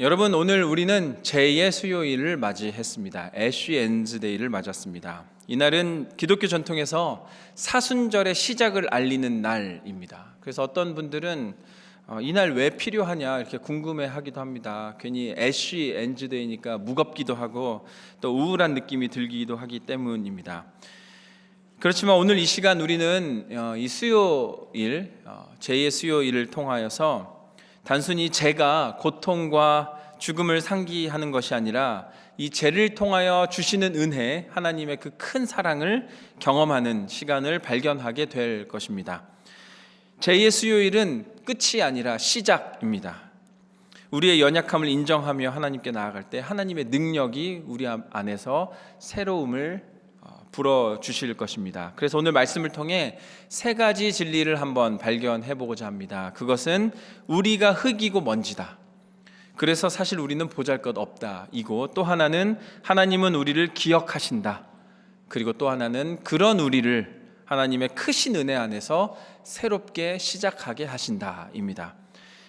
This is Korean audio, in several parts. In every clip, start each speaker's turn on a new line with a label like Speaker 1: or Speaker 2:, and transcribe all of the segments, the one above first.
Speaker 1: 여러분 오늘 우리는 제2의 수요일을 맞이했습니다. 애쉬 엔즈데이를 맞았습니다. 이날은 기독교 전통에서 사순절의 시작을 알리는 날입니다. 그래서 어떤 분들은 어, 이날 왜 필요하냐 이렇게 궁금해하기도 합니다. 괜히 애쉬 엔즈데이니까 무겁기도 하고 또 우울한 느낌이 들기도 하기 때문입니다. 그렇지만 오늘 이 시간 우리는 어, 이 수요일 어, 제2의 수요일을 통하여서 단순히 죄가 고통과 죽음을 상기하는 것이 아니라 이 죄를 통하여 주시는 은혜, 하나님의 그 큰 사랑을 경험하는 시간을 발견하게 될 것입니다. 제2의 수요일은 끝이 아니라 시작입니다. 우리의 연약함을 인정하며 하나님께 나아갈 때 하나님의 능력이 우리 안에서 새로움을 어, 불어 주실 것입니다. 그래서 오늘 말씀을 통해 세 가지 진리를 한번 발견해 보고자 합니다. 그것은 우리가 흙이고 먼지다. 그래서 사실 우리는 보잘것 없다. 이고 또 하나는 하나님은 우리를 기억하신다. 그리고 또 하나는 그런 우리를 하나님의 크신 은혜 안에서 새롭게 시작하게 하신다입니다.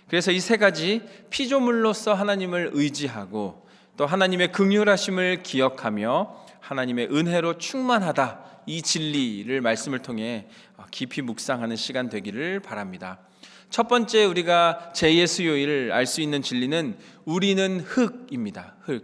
Speaker 1: 그래서 이 세 가지 피조물로서 하나님을 의지하고 또 하나님의 긍휼하심을 기억하며 하나님의 은혜로 충만하다 이 진리를 말씀을 통해 깊이 묵상하는 시간 되기를 바랍니다. 첫 번째 우리가 제2의 수요일을 알 수 있는 진리는 우리는 흙입니다. 흙.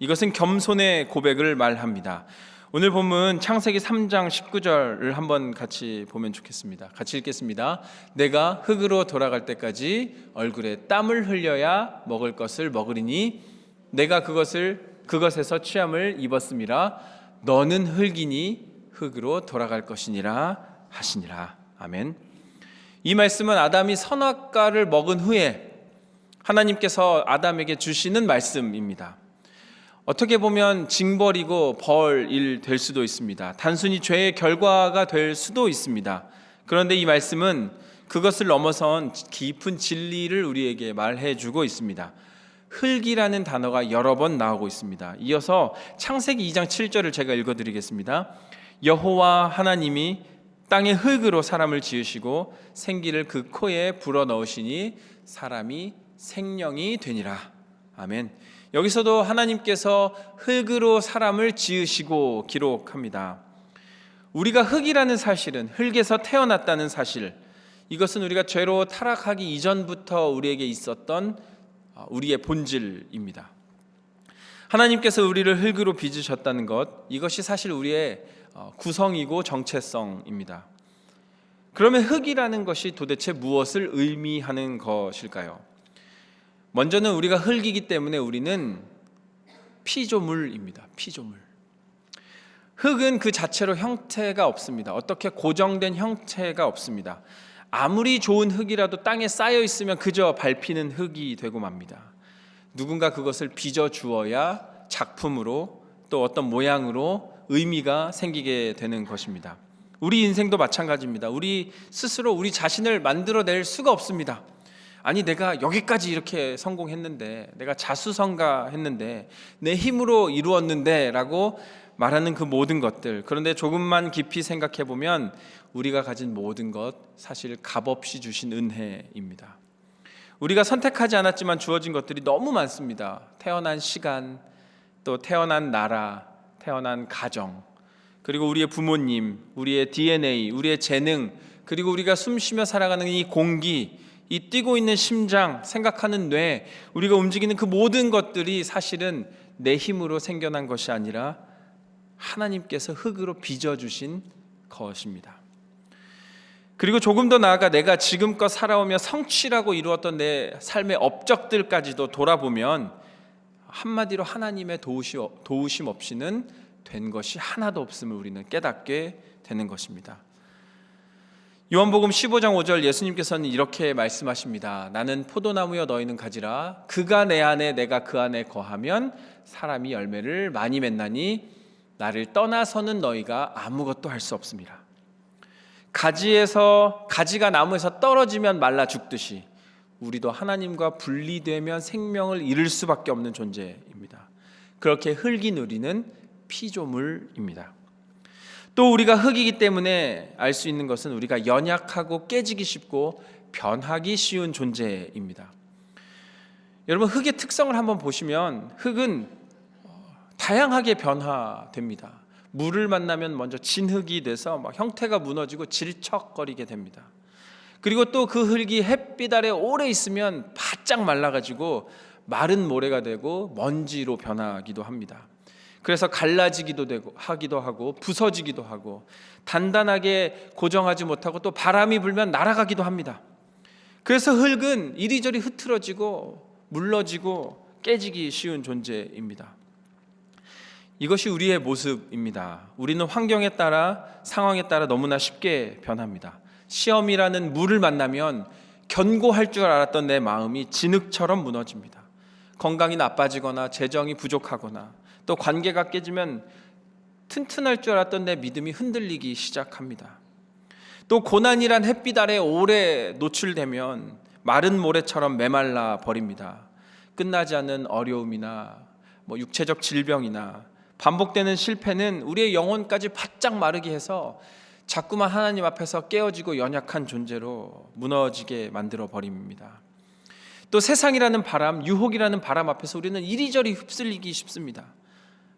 Speaker 1: 이것은 겸손의 고백을 말합니다. 오늘 본문 창세기 3장 19절을 한번 같이 보면 좋겠습니다. 같이 읽겠습니다. 내가 흙으로 돌아갈 때까지 얼굴에 땀을 흘려야 먹을 것을 먹으리니 내가 그것을 그것에서 취함을 입었음이라 너는 흙이니 흙으로 돌아갈 것이니라 하시니라. 아멘. 이 말씀은 아담이 선악과를 먹은 후에 하나님께서 아담에게 주시는 말씀입니다. 어떻게 보면 징벌이고 벌일 될 수도 있습니다. 단순히 죄의 결과가 될 수도 있습니다. 그런데 이 말씀은 그것을 넘어선 깊은 진리를 우리에게 말해 주고 있습니다. 흙이라는 단어가 여러 번 나오고 있습니다. 이어서 창세기 2장 7절을 제가 읽어 드리겠습니다. 여호와 하나님이 땅의 흙으로 사람을 지으시고 생기를 그 코에 불어 넣으시니 사람이 생명이 되니라. 아멘. 여기서도 하나님께서 흙으로 사람을 지으시고 기록합니다. 우리가 흙이라는 사실은 흙에서 태어났다는 사실 이것은 우리가 죄로 타락하기 이전부터 우리에게 있었던 어, 우리의 본질입니다. 하나님께서 우리를 흙으로 빚으셨다는 것 이것이 사실 우리의 어, 구성이고 정체성입니다. 그러면 흙이라는 것이 도대체 무엇을 의미하는 것일까요? 먼저는 우리가 흙이기 때문에 우리는 피조물입니다. 피조물. 흙은 그 자체로 형태가 없습니다. 어떻게 고정된 형태가 없습니다. 아무리 좋은 흙이라도 땅에 쌓여 있으면 그저 밟히는 흙이 되고 맙니다. 누군가 그것을 빚어 주어야 작품으로 또 어떤 모양으로 의미가 생기게 되는 것입니다. 우리 인생도 마찬가지입니다. 우리 스스로 우리 자신을 만들어낼 수가 없습니다. 아니 내가 여기까지 이렇게 성공했는데 내가 자수성가했는데 내 힘으로 이루었는데라고 말하는 그 모든 것들 그런데 조금만 깊이 생각해 보면 우리가 가진 모든 것 사실 값없이 주신 은혜입니다. 우리가 선택하지 않았지만 주어진 것들이 너무 많습니다. 태어난 시간, 또 태어난 나라, 태어난 가정, 그리고 우리의 부모님, 우리의 DNA, 우리의 재능, 그리고 우리가 숨 쉬며 살아가는 이 공기, 이 뛰고 있는 심장, 생각하는 뇌, 우리가 움직이는 그 모든 것들이 사실은 내 힘으로 생겨난 것이 아니라 하나님께서 흙으로 빚어 주신 것입니다. 그리고 조금 더 나아가 내가 지금껏 살아오며 성취라고 이루었던 내 삶의 업적들까지도 돌아보면 한마디로 하나님의 도우심 없이는 된 것이 하나도 없음을 우리는 깨닫게 되는 것입니다. 요한복음 15장 5절 예수님께서는 이렇게 말씀하십니다. 나는 포도나무여 너희는 가지라. 그가 내 안에 내가 그 안에 거하면 사람이 열매를 많이 맺나니 나를 떠나서는 너희가 아무것도 할 수 없습니다. 가지에서 가지가 나무에서 떨어지면 말라 죽듯이 우리도 하나님과 분리되면 생명을 잃을 수밖에 없는 존재입니다. 그렇게 흙이 누리는 피조물입니다. 또 우리가 흙이기 때문에 알 수 있는 것은 우리가 연약하고 깨지기 쉽고 변하기 쉬운 존재입니다. 여러분 흙의 특성을 한번 보시면 흙은 어, 다양하게 변화됩니다. 물을 만나면 먼저 진흙이 돼서 막 형태가 무너지고 질척거리게 됩니다. 그리고 또 그 흙이 햇빛 아래 오래 있으면 바짝 말라가지고 마른 모래가 되고 먼지로 변하기도 합니다. 그래서 갈라지기도 되고 하기도 하고 부서지기도 하고 단단하게 고정하지 못하고 또 바람이 불면 날아가기도 합니다. 그래서 흙은 이리저리 흐트러지고 물러지고 깨지기 쉬운 존재입니다. 이것이 우리의 모습입니다. 우리는 환경에 따라 상황에 따라 너무나 쉽게 변합니다. 시험이라는 물을 만나면 견고할 줄 알았던 내 마음이 진흙처럼 무너집니다. 건강이 나빠지거나 재정이 부족하거나 또 관계가 깨지면 튼튼할 줄 알았던 내 믿음이 흔들리기 시작합니다. 또 고난이란 햇빛 아래 오래 노출되면 마른 모래처럼 메말라 버립니다. 끝나지 않는 어려움이나 뭐 육체적 질병이나 반복되는 실패는 우리의 영혼까지 바짝 마르게 해서 자꾸만 하나님 앞에서 깨어지고 연약한 존재로 무너지게 만들어 버립니다. 또 세상이라는 바람, 유혹이라는 바람 앞에서 우리는 이리저리 휩쓸리기 쉽습니다.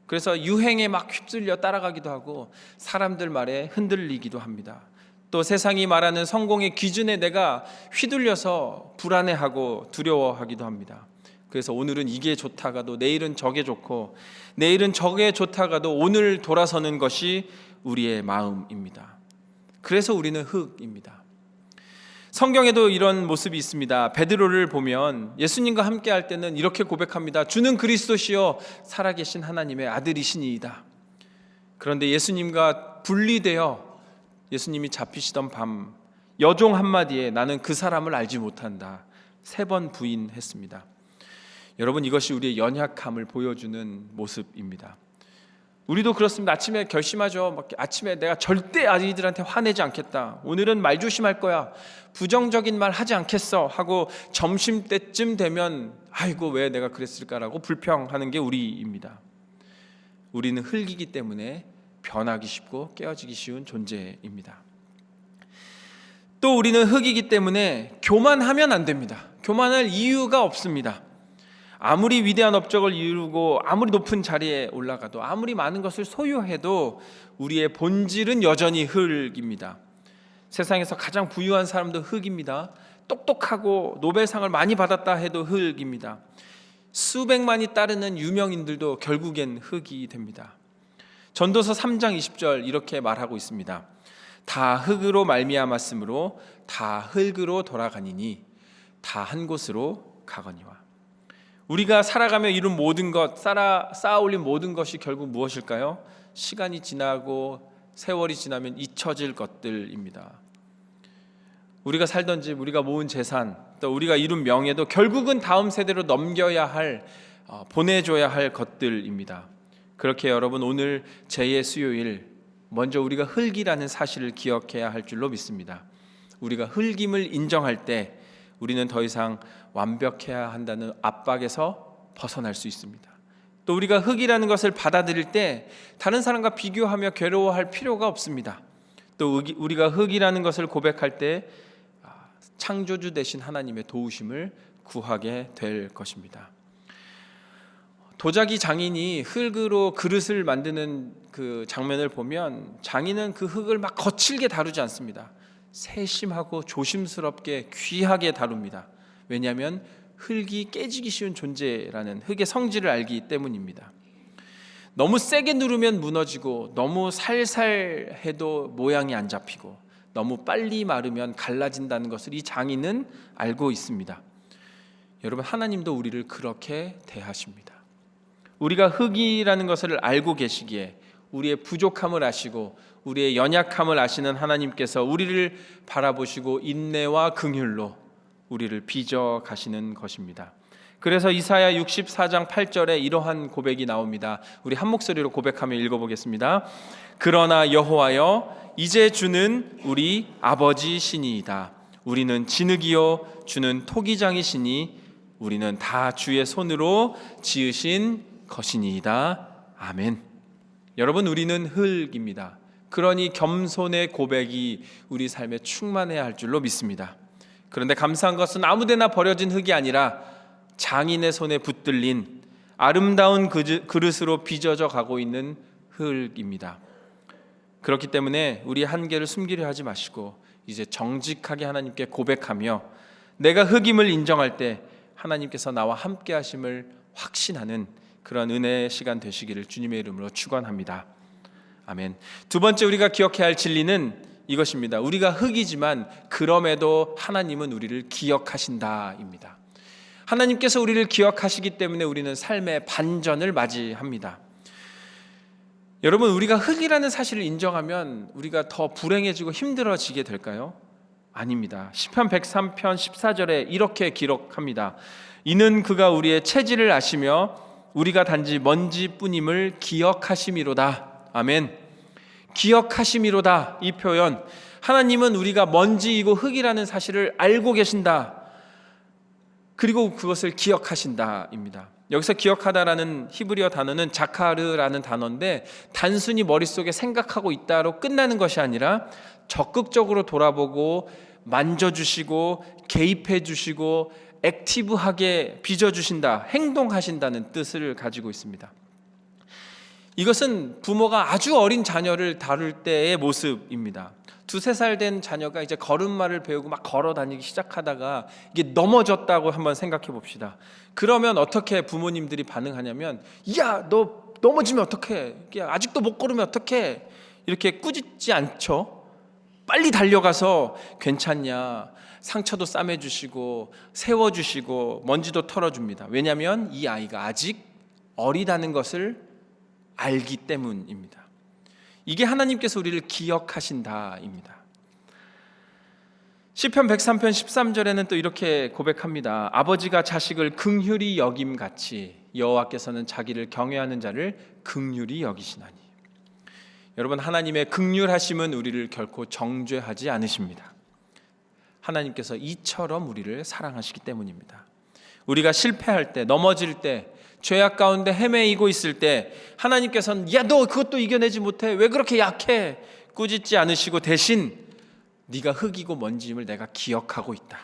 Speaker 1: 그래서 유행에 막 휩쓸려 따라가기도 하고 사람들 말에 흔들리기도 합니다. 또 세상이 말하는 성공의 기준에 내가 휘둘려서 불안해하고 두려워하기도 합니다. 그래서 오늘은 이게 좋다가도 내일은 저게 좋고 내일은 저게 좋다가도 오늘 돌아서는 것이 우리의 마음입니다. 그래서 우리는 흙입니다. 성경에도 이런 모습이 있습니다. 베드로를 보면 예수님과 함께 할 때는 이렇게 고백합니다. 주는 그리스도시요 살아계신 하나님의 아들이시니이다. 그런데 예수님과 분리되어 예수님이 잡히시던 밤 여종 한마디에 나는 그 사람을 알지 못한다. 세 번 부인했습니다. 여러분 이것이 우리의 연약함을 보여주는 모습입니다. 우리도 그렇습니다. 아침에 결심하죠. 막 아침에 내가 절대 아이들한테 화내지 않겠다. 오늘은 말 조심할 거야. 부정적인 말 하지 않겠어. 하고 점심 때쯤 되면 아이고 왜 내가 그랬을까라고 불평하는 게 우리입니다. 우리는 흙이기 때문에 변하기 쉽고 깨어지기 쉬운 존재입니다. 또 우리는 흙이기 때문에 교만하면 안 됩니다. 교만할 이유가 없습니다. 아무리 위대한 업적을 이루고 아무리 높은 자리에 올라가도 아무리 많은 것을 소유해도 우리의 본질은 여전히 흙입니다. 세상에서 가장 부유한 사람도 흙입니다. 똑똑하고 노벨상을 많이 받았다 해도 흙입니다. 수백만이 따르는 유명인들도 결국엔 흙이 됩니다. 전도서 3장 20절 이렇게 말하고 있습니다. 다 흙으로 말미암았으므로 다 흙으로 돌아가니니 다 한 곳으로 가거니와. 우리가 살아가며 이룬 모든 것, 쌓아, 쌓아 올린 모든 것이 결국 무엇일까요? 시간이 지나고 세월이 지나면 잊혀질 것들입니다. 우리가 살던 집, 우리가 모은 재산, 또 우리가 이룬 명예도 결국은 다음 세대로 넘겨야 할, 어, 보내줘야 할 것들입니다. 그렇게 여러분 오늘 제2의 수요일 먼저 우리가 흙이라는 사실을 기억해야 할 줄로 믿습니다. 우리가 흙임을 인정할 때 우리는 더 이상 완벽해야 한다는 압박에서 벗어날 수 있습니다. 또 우리가 흙이라는 것을 받아들일 때 다른 사람과 비교하며 괴로워할 필요가 없습니다. 또 우리가 흙이라는 것을 고백할 때 아, 창조주 되신 하나님의 도우심을 구하게 될 것입니다. 도자기 장인이 흙으로 그릇을 만드는 그 장면을 보면 장인은 그 흙을 막 거칠게 다루지 않습니다. 세심하고 조심스럽게 귀하게 다룹니다. 왜냐하면 흙이 깨지기 쉬운 존재라는 흙의 성질을 알기 때문입니다. 너무 세게 누르면 무너지고 너무 살살 해도 모양이 안 잡히고 너무 빨리 마르면 갈라진다는 것을 이 장인은 알고 있습니다. 여러분 하나님도 우리를 그렇게 대하십니다. 우리가 흙이라는 것을 알고 계시기에 우리의 부족함을 아시고 우리의 연약함을 아시는 하나님께서 우리를 바라보시고 인내와 긍휼로 우리를 빚어 가시는 것입니다. 그래서 이사야 64장 8절에 이러한 고백이 나옵니다. 우리 한 목소리로 고백하며 읽어보겠습니다. 그러나 여호와여 이제 주는 우리 아버지시니이다. 우리는 진흙이요 주는 토기장이시니 우리는 다 주의 손으로 지으신 것이니이다. 아멘. 여러분 우리는 흙입니다. 그러니 겸손의 고백이 우리 삶에 충만해야 할 줄로 믿습니다. 그런데 감사한 것은 아무데나 버려진 흙이 아니라 장인의 손에 붙들린 아름다운 그릇으로 빚어져 가고 있는 흙입니다. 그렇기 때문에 우리 한계를 숨기려 하지 마시고 이제 정직하게 하나님께 고백하며 내가 흑임을 인정할 때 하나님께서 나와 함께 하심을 확신하는 그런 은혜의 시간 되시기를 주님의 이름으로 축원합니다. 아멘. 두 번째 우리가 기억해야 할 진리는 이것입니다. 우리가 흙이지만 그럼에도 하나님은 우리를 기억하신다입니다. 하나님께서 우리를 기억하시기 때문에 우리는 삶의 반전을 맞이합니다. 여러분 우리가 흙이라는 사실을 인정하면 우리가 더 불행해지고 힘들어지게 될까요? 아닙니다. 시편 103편 14절에 이렇게 기록합니다. 이는 그가 우리의 체질을 아시며 우리가 단지 먼지뿐임을 기억하심이로다. 아멘. 기억하심이로다. 이 표현 하나님은 우리가 먼지이고 흙이라는 사실을 알고 계신다. 그리고 그것을 기억하신다입니다. 여기서 기억하다라는 히브리어 단어는 자카르라는 단어인데 단순히 머릿속에 생각하고 있다로 끝나는 것이 아니라 적극적으로 돌아보고 만져주시고 개입해 주시고 액티브하게 빚어주신다, 행동하신다는 뜻을 가지고 있습니다. 이것은 부모가 아주 어린 자녀를 다룰 때의 모습입니다. 두세 살 된 자녀가 이제 걸음마를 배우고 막 걸어 다니기 시작하다가 이게 넘어졌다고 한번 생각해 봅시다. 그러면 어떻게 부모님들이 반응하냐면, 야, 너 넘어지면 어떡해? 야, 아직도 못 걸으면 어떡해? 이렇게 꾸짖지 않죠? 빨리 달려가서 괜찮냐? 상처도 싸매주시고, 세워주시고, 먼지도 털어줍니다. 왜냐하면 이 아이가 아직 어리다는 것을 알기 때문입니다. 이게 하나님께서 우리를 기억하신다입니다. 시편 103편 13절에는 또 이렇게 고백합니다. 아버지가 자식을 긍휼히 여김 같이 여호와께서는 자기를 경외하는 자를 긍휼히 여기시나니. 여러분 하나님의 긍휼하심은 우리를 결코 정죄하지 않으십니다. 하나님께서 이처럼 우리를 사랑하시기 때문입니다. 우리가 실패할 때, 넘어질 때, 죄악 가운데 헤매이고 있을 때 하나님께서는 야 너 그것도 이겨내지 못해 왜 그렇게 약해 꾸짖지 않으시고 대신 네가 흙이고 먼지임을 내가 기억하고 있다.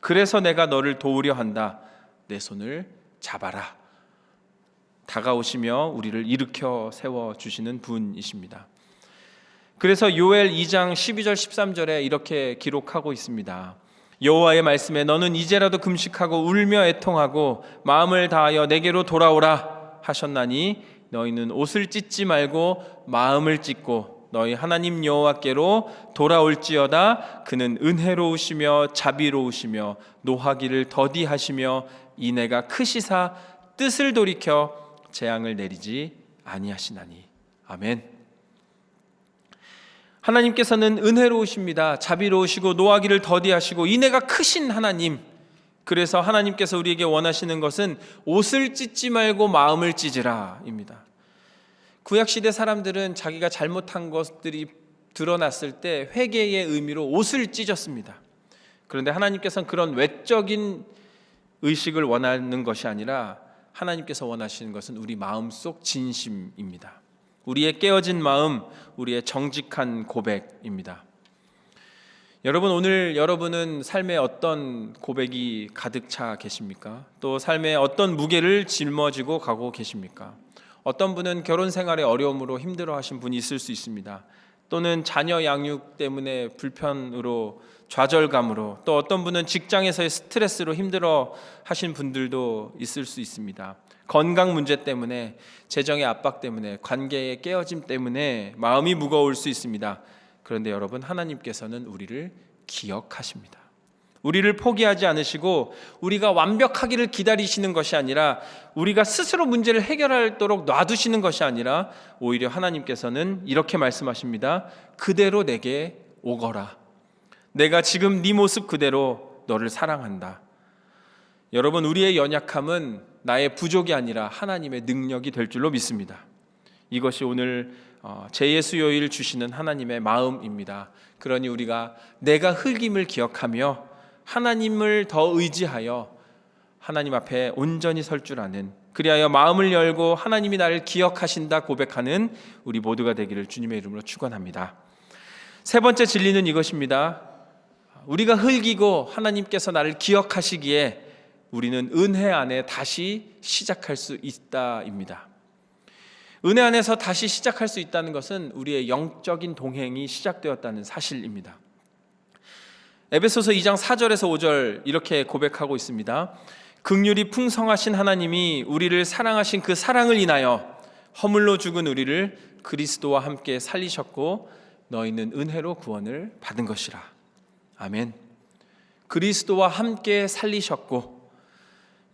Speaker 1: 그래서 내가 너를 도우려 한다. 내 손을 잡아라. 다가오시며 우리를 일으켜 세워 주시는 분이십니다. 그래서 요엘 2장 12절 13절에 이렇게 기록하고 있습니다. 여호와의 말씀에 너는 이제라도 금식하고 울며 애통하고 마음을 다하여 내게로 돌아오라 하셨나니 너희는 옷을 찢지 말고 마음을 찢고 너희 하나님 여호와께로 돌아올지어다 그는 은혜로우시며 자비로우시며 노하기를 더디하시며 이내가 크시사 뜻을 돌이켜 재앙을 내리지 아니하시나니 아멘. 하나님께서는 은혜로우십니다. 자비로우시고 노하기를 더디하시고 인애가 크신 하나님. 그래서 하나님께서 우리에게 원하시는 것은 옷을 찢지 말고 마음을 찢으라입니다. 구약 시대 사람들은 자기가 잘못한 것들이 드러났을 때 회개의 의미로 옷을 찢었습니다. 그런데 하나님께서는 그런 외적인 의식을 원하는 것이 아니라 하나님께서 원하시는 것은 우리 마음속 진심입니다. 우리의 깨어진 마음, 우리의 정직한 고백입니다. 여러분 오늘 여러분은 삶에 어떤 고백이 가득 차 계십니까? 또 삶에 어떤 무게를 짊어지고 가고 계십니까? 어떤 분은 결혼 생활의 어려움으로 힘들어 하신 분이 있을 수 있습니다. 또는 자녀 양육 때문에 불편으로 좌절감으로 또 어떤 분은 직장에서의 스트레스로 힘들어 하신 분들도 있을 수 있습니다. 건강 문제 때문에 재정의 압박 때문에 관계의 깨어짐 때문에 마음이 무거울 수 있습니다. 그런데 여러분 하나님께서는 우리를 기억하십니다. 우리를 포기하지 않으시고 우리가 완벽하기를 기다리시는 것이 아니라 우리가 스스로 문제를 해결하도록 놔두시는 것이 아니라 오히려 하나님께서는 이렇게 말씀하십니다. 그대로 내게 오거라. 내가 지금 네 모습 그대로 너를 사랑한다. 여러분 우리의 연약함은 나의 부족이 아니라 하나님의 능력이 될 줄로 믿습니다. 이것이 오늘 어, 제 수요일 주시는 하나님의 마음입니다. 그러니 우리가 내가 흙임을 기억하며 하나님을 더 의지하여 하나님 앞에 온전히 설 줄 아는 그리하여 마음을 열고 하나님이 나를 기억하신다 고백하는 우리 모두가 되기를 주님의 이름으로 축원합니다. 세 번째 진리는 이것입니다. 우리가 흙이고 하나님께서 나를 기억하시기에 우리는 은혜 안에 다시 시작할 수 있다입니다. 은혜 안에서 다시 시작할 수 있다는 것은 우리의 영적인 동행이 시작되었다는 사실입니다. 에베소서 2장 4절에서 5절 이렇게 고백하고 있습니다. 극률이 풍성하신 하나님이 우리를 사랑하신 그 사랑을 인하여 허물로 죽은 우리를 그리스도와 함께 살리셨고 너희는 은혜로 구원을 받은 것이라. 아멘. 그리스도와 함께 살리셨고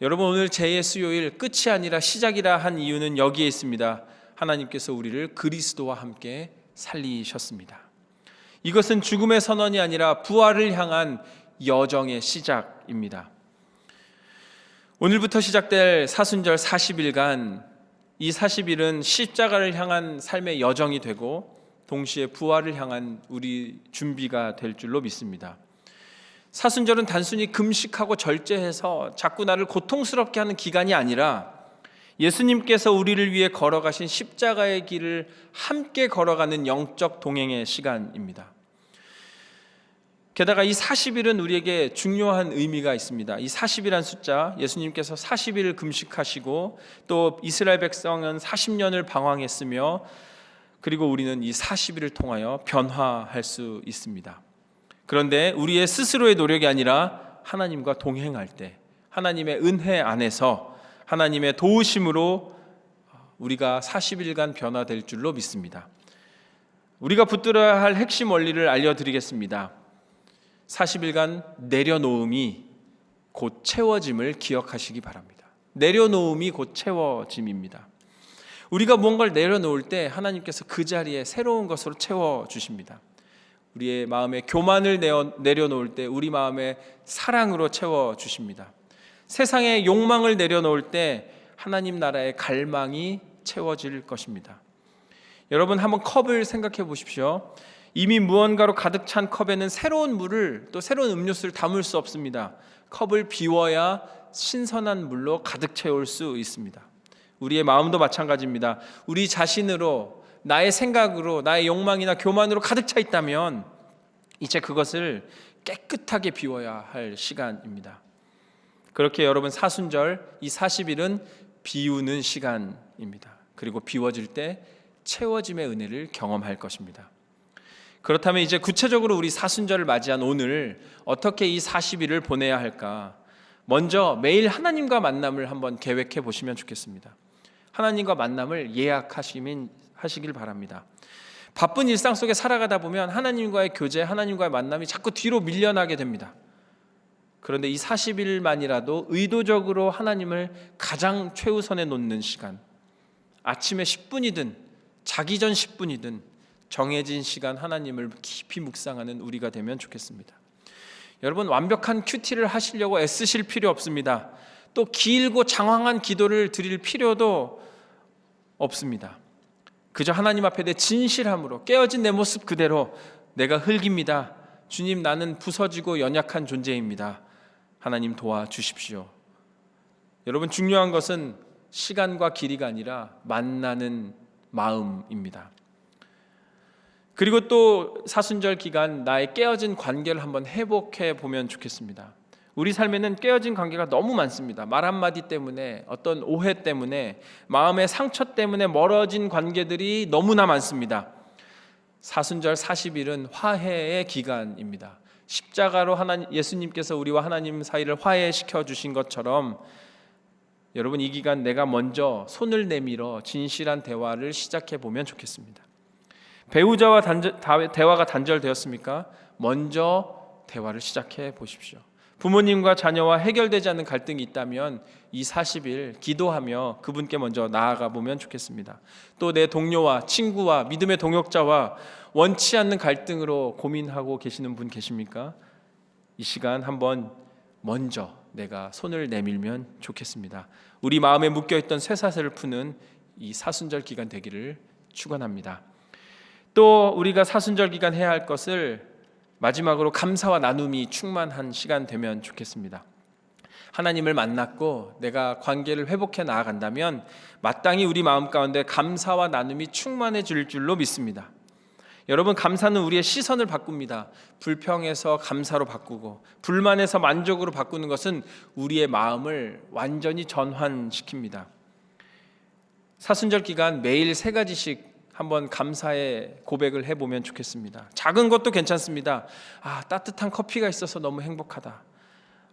Speaker 1: 여러분 오늘 제 수요일 끝이 아니라 시작이라 한 이유는 여기에 있습니다. 하나님께서 우리를 그리스도와 함께 살리셨습니다. 이것은 죽음의 선언이 아니라 부활을 향한 여정의 시작입니다. 오늘부터 시작될 사순절 40일간 이 40일은 십자가를 향한 삶의 여정이 되고 동시에 부활을 향한 우리 준비가 될 줄로 믿습니다. 사순절은 단순히 금식하고 절제해서 자꾸 나를 고통스럽게 하는 기간이 아니라 예수님께서 우리를 위해 걸어가신 십자가의 길을 함께 걸어가는 영적 동행의 시간입니다. 게다가 이 40일은 우리에게 중요한 의미가 있습니다. 이 40이란 숫자, 예수님께서 40일 금식하시고 또 이스라엘 백성은 40년을 방황했으며 그리고 우리는 이 40일을 통하여 변화할 수 있습니다. 그런데 우리의 스스로의 노력이 아니라 하나님과 동행할 때 하나님의 은혜 안에서 하나님의 도우심으로 우리가 40일간 변화될 줄로 믿습니다. 우리가 붙들어야 할 핵심 원리를 알려드리겠습니다. 40일간 내려놓음이 곧 채워짐을 기억하시기 바랍니다. 내려놓음이 곧 채워짐입니다. 우리가 무언가를 내려놓을 때 하나님께서 그 자리에 새로운 것으로 채워 주십니다. 우리의 마음에 교만을 내려놓을 때 우리 마음에 사랑으로 채워 주십니다. 세상의 욕망을 내려놓을 때 하나님 나라의 갈망이 채워질 것입니다. 여러분 한번 컵을 생각해 보십시오. 이미 무언가로 가득 찬 컵에는 새로운 물을 또 새로운 음료수를 담을 수 없습니다. 컵을 비워야 신선한 물로 가득 채울 수 있습니다. 우리의 마음도 마찬가지입니다. 우리 자신으로 나의 생각으로 나의 욕망이나 교만으로 가득 차 있다면 이제 그것을 깨끗하게 비워야 할 시간입니다. 그렇게 여러분 사순절 이 40일은 비우는 시간입니다. 그리고 비워질 때 채워짐의 은혜를 경험할 것입니다. 그렇다면 이제 구체적으로 우리 사순절을 맞이한 오늘 어떻게 이 40일을 보내야 할까? 먼저 매일 하나님과 만남을 한번 계획해 보시면 좋겠습니다. 하나님과 만남을 예약하시면 하시길 바랍니다. 바쁜 일상 속에 살아가다 보면 하나님과의 교제, 하나님과의 만남이 자꾸 뒤로 밀려나게 됩니다. 그런데 이 40일만이라도 의도적으로 하나님을 가장 최우선에 놓는 시간, 아침에 10분이든 자기 전 10분이든 정해진 시간 하나님을 깊이 묵상하는 우리가 되면 좋겠습니다. 여러분 완벽한 큐티를 하시려고 애쓰실 필요 없습니다. 또 길고 장황한 기도를 드릴 필요도 없습니다. 그저 하나님 앞에 내 진실함으로 깨어진 내 모습 그대로 내가 흙입니다. 주님 나는 부서지고 연약한 존재입니다. 하나님 도와 주십시오. 여러분 중요한 것은 시간과 길이가 아니라 만나는 마음입니다. 그리고 또 사순절 기간 나의 깨어진 관계를 한번 회복해 보면 좋겠습니다. 우리 삶에는 깨어진 관계가 너무 많습니다. 말 한마디 때문에 어떤 오해 때문에 마음의 상처 때문에 멀어진 관계들이 너무나 많습니다. 사순절 40일은 화해의 기간입니다. 십자가로 하나님 예수님께서 우리와 하나님 사이를 화해시켜 주신 것처럼 여러분 이 기간 내가 먼저 손을 내밀어 진실한 대화를 시작해 보면 좋겠습니다. 배우자와 단절, 대화가 단절되었습니까? 먼저 대화를 시작해 보십시오. 부모님과 자녀와 해결되지 않는 갈등이 있다면 이 40일 기도하며 그분께 먼저 나아가 보면 좋겠습니다. 또 내 동료와 친구와 믿음의 동역자와 원치 않는 갈등으로 고민하고 계시는 분 계십니까? 이 시간 한번 먼저 내가 손을 내밀면 좋겠습니다. 우리 마음에 묶여 있던 쇠사슬을 푸는 이 사순절 기간 되기를 축원합니다. 또 우리가 사순절 기간 해야 할 것을 마지막으로 감사와 나눔이 충만한 시간 되면 좋겠습니다. 하나님을 만났고 내가 관계를 회복해 나아간다면 마땅히 우리 마음 가운데 감사와 나눔이 충만해질 줄로 믿습니다. 여러분 감사는 우리의 시선을 바꿉니다. 불평에서 감사로 바꾸고 불만에서 만족으로 바꾸는 것은 우리의 마음을 완전히 전환시킵니다. 사순절 기간 매일 세 가지씩 한번 감사의 고백을 해보면 좋겠습니다. 작은 것도 괜찮습니다. 아 따뜻한 커피가 있어서 너무 행복하다.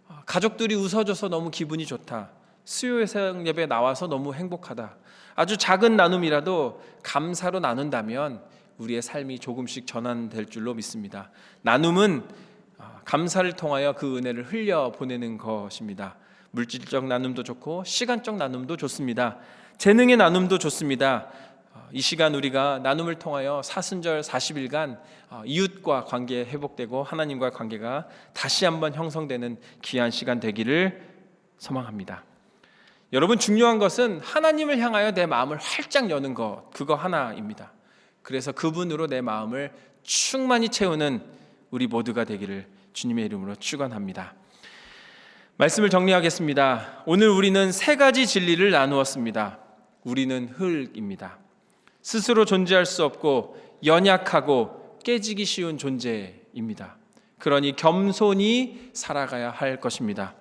Speaker 1: 아, 가족들이 웃어줘서 너무 기분이 좋다. 수요의 성 예배 나와서 너무 행복하다. 아주 작은 나눔이라도 감사로 나눈다면 우리의 삶이 조금씩 전환될 줄로 믿습니다. 나눔은 아, 감사를 통하여 그 은혜를 흘려 보내는 것입니다. 물질적 나눔도 좋고 시간적 나눔도 좋습니다. 재능의 나눔도 좋습니다. 어, 이 시간 우리가 나눔을 통하여 사순절 40일간 어, 이웃과 관계 회복되고 하나님과 관계가 다시 한번 형성되는 귀한 시간 되기를 소망합니다. 여러분 중요한 것은 하나님을 향하여 내 마음을 활짝 여는 것 그거 하나입니다. 그래서 그분으로 내 마음을 충만히 채우는 우리 모두가 되기를 주님의 이름으로 축원합니다. 말씀을 정리하겠습니다. 오늘 우리는 세 가지 진리를 나누었습니다. 우리는 흙입니다. 스스로 존재할 수 없고 연약하고 깨지기 쉬운 존재입니다. 그러니 겸손히 살아가야 할 것입니다.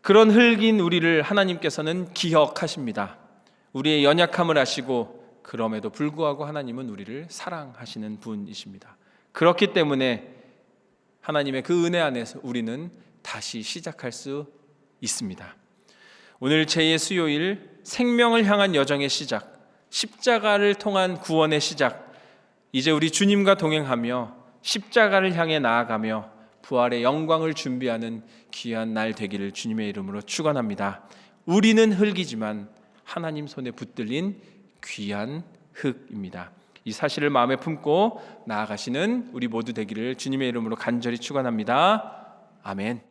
Speaker 1: 그런 흙인 우리를 하나님께서는 기억하십니다. 우리의 연약함을 아시고 그럼에도 불구하고 하나님은 우리를 사랑하시는 분이십니다. 그렇기 때문에 하나님의 그 은혜 안에서 우리는 다시 시작할 수 있습니다. 오늘 제2의 수요일 생명을 향한 여정의 시작, 십자가를 통한 구원의 시작, 이제 우리 주님과 동행하며 십자가를 향해 나아가며 부활의 영광을 준비하는 귀한 날 되기를 주님의 이름으로 축원합니다. 우리는 흙이지만 하나님 손에 붙들린 귀한 흙입니다. 이 사실을 마음에 품고 나아가시는 우리 모두 되기를 주님의 이름으로 간절히 축원합니다. 아멘.